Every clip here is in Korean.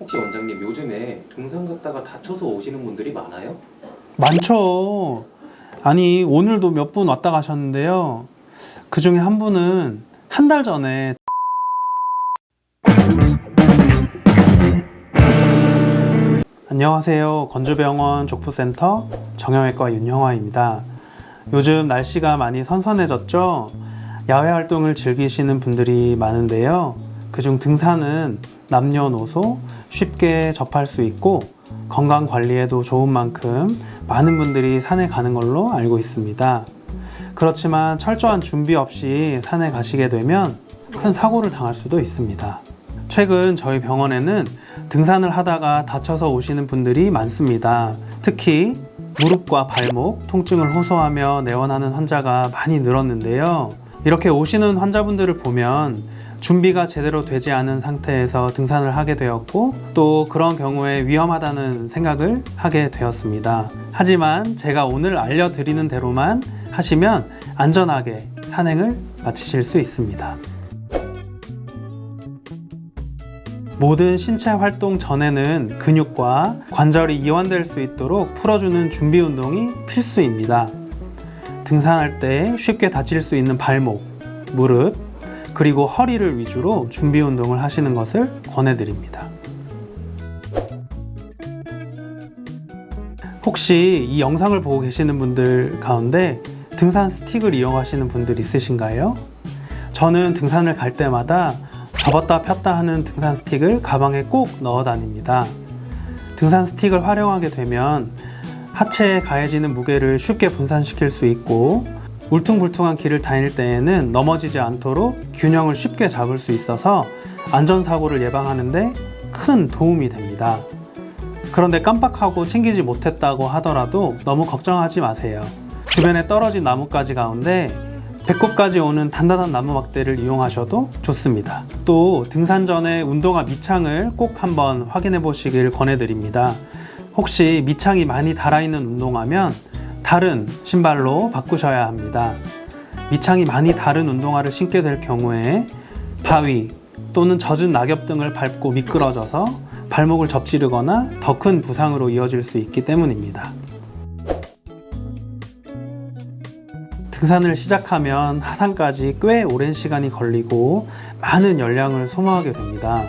혹시 원장님 요즘에 등산 갔다가 다쳐서 오시는 분들이 많아요? 많죠. 아니, 오늘도 몇 분 왔다 가셨는데요. 그 중에 한 분은 한 달 전에 안녕하세요. 건주병원 족부센터 정형외과 윤형화입니다. 요즘 날씨가 많이 선선해졌죠? 야외 활동을 즐기시는 분들이 많은데요. 그중 등산은 남녀노소 쉽게 접할 수 있고 건강 관리에도 좋은 만큼 많은 분들이 산에 가는 걸로 알고 있습니다. 그렇지만 철저한 준비 없이 산에 가시게 되면 큰 사고를 당할 수도 있습니다. 최근 저희 병원에는 등산을 하다가 다쳐서 오시는 분들이 많습니다. 특히 무릎과 발목 통증을 호소하며 내원하는 환자가 많이 늘었는데요. 이렇게 오시는 환자분들을 보면 준비가 제대로 되지 않은 상태에서 등산을 하게 되었고 또 그런 경우에 위험하다는 생각을 하게 되었습니다. 하지만 제가 오늘 알려드리는 대로만 하시면 안전하게 산행을 마치실 수 있습니다. 모든 신체 활동 전에는 근육과 관절이 이완될 수 있도록 풀어주는 준비 운동이 필수입니다. 등산할 때 쉽게 다칠 수 있는 발목, 무릎, 그리고 허리를 위주로 준비 운동을 하시는 것을 권해드립니다. 혹시 이 영상을 보고 계시는 분들 가운데 등산 스틱을 이용하시는 분들 있으신가요? 저는 등산을 갈 때마다 접었다 폈다 하는 등산 스틱을 가방에 꼭 넣어 다닙니다. 등산 스틱을 활용하게 되면 하체에 가해지는 무게를 쉽게 분산시킬 수 있고 울퉁불퉁한 길을 다닐 때에는 넘어지지 않도록 균형을 쉽게 잡을 수 있어서 안전사고를 예방하는데 큰 도움이 됩니다. 그런데 깜빡하고 챙기지 못했다고 하더라도 너무 걱정하지 마세요. 주변에 떨어진 나뭇가지 가운데 배꼽까지 오는 단단한 나무 막대를 이용하셔도 좋습니다. 또 등산 전에 운동화 밑창을 꼭 한번 확인해 보시길 권해드립니다. 혹시 밑창이 많이 달아있는 운동화면 다른 신발로 바꾸셔야 합니다. 밑창이 많이 다른 운동화를 신게 될 경우에 바위 또는 젖은 낙엽 등을 밟고 미끄러져서 발목을 접지르거나 더 큰 부상으로 이어질 수 있기 때문입니다. 등산을 시작하면 하산까지 꽤 오랜 시간이 걸리고 많은 열량을 소모하게 됩니다.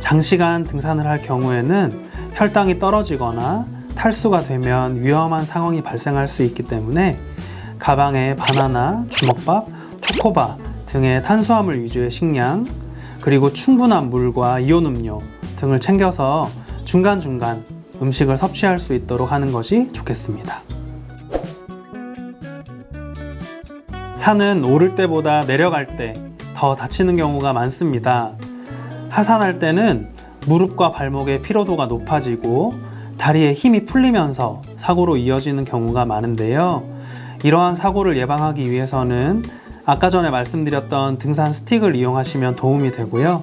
장시간 등산을 할 경우에는 혈당이 떨어지거나 탈수가 되면 위험한 상황이 발생할 수 있기 때문에 가방에 바나나, 주먹밥, 초코바 등의 탄수화물 위주의 식량, 그리고 충분한 물과 이온 음료 등을 챙겨서 중간중간 음식을 섭취할 수 있도록 하는 것이 좋겠습니다. 산은 오를 때보다 내려갈 때 더 다치는 경우가 많습니다. 하산할 때는 무릎과 발목의 피로도가 높아지고 다리에 힘이 풀리면서 사고로 이어지는 경우가 많은데요. 이러한 사고를 예방하기 위해서는 아까 전에 말씀드렸던 등산 스틱을 이용하시면 도움이 되고요.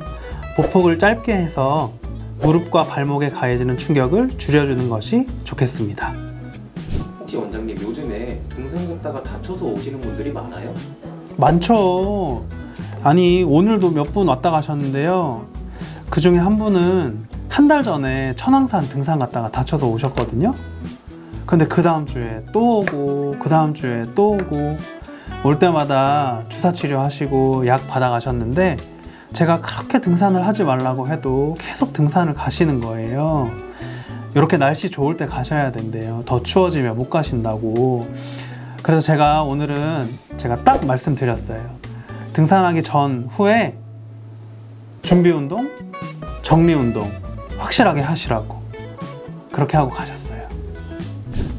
보폭을 짧게 해서 무릎과 발목에 가해지는 충격을 줄여주는 것이 좋겠습니다. 혹시 원장님 요즘에 등산 갔다가 다쳐서 오시는 분들이 많아요? 많죠. 아니, 오늘도 몇 분 왔다 가셨는데요. 그 중에 한 분은 한 달 전에 천왕산 등산 갔다가 다쳐서 오셨거든요. 근데 그 다음 주에 또 오고, 그 다음 주에 또 오고, 올 때마다 주사 치료하시고 약 받아 가셨는데, 제가 그렇게 등산을 하지 말라고 해도 계속 등산을 가시는 거예요. 이렇게 날씨 좋을 때 가셔야 된대요. 더 추워지면 못 가신다고. 그래서 제가 오늘은 제가 딱 말씀드렸어요. 등산하기 전 후에 준비 운동, 정리 운동 확실하게 하시라고 그렇게 하고 가셨어요.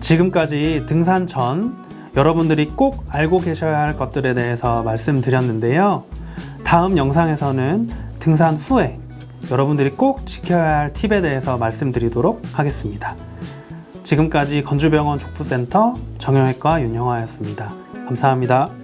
지금까지 등산 전 여러분들이 꼭 알고 계셔야 할 것들에 대해서 말씀드렸는데요. 다음 영상에서는 등산 후에 여러분들이 꼭 지켜야 할 팁에 대해서 말씀드리도록 하겠습니다. 지금까지 건주병원 족부센터 정형외과 윤영화였습니다. 감사합니다.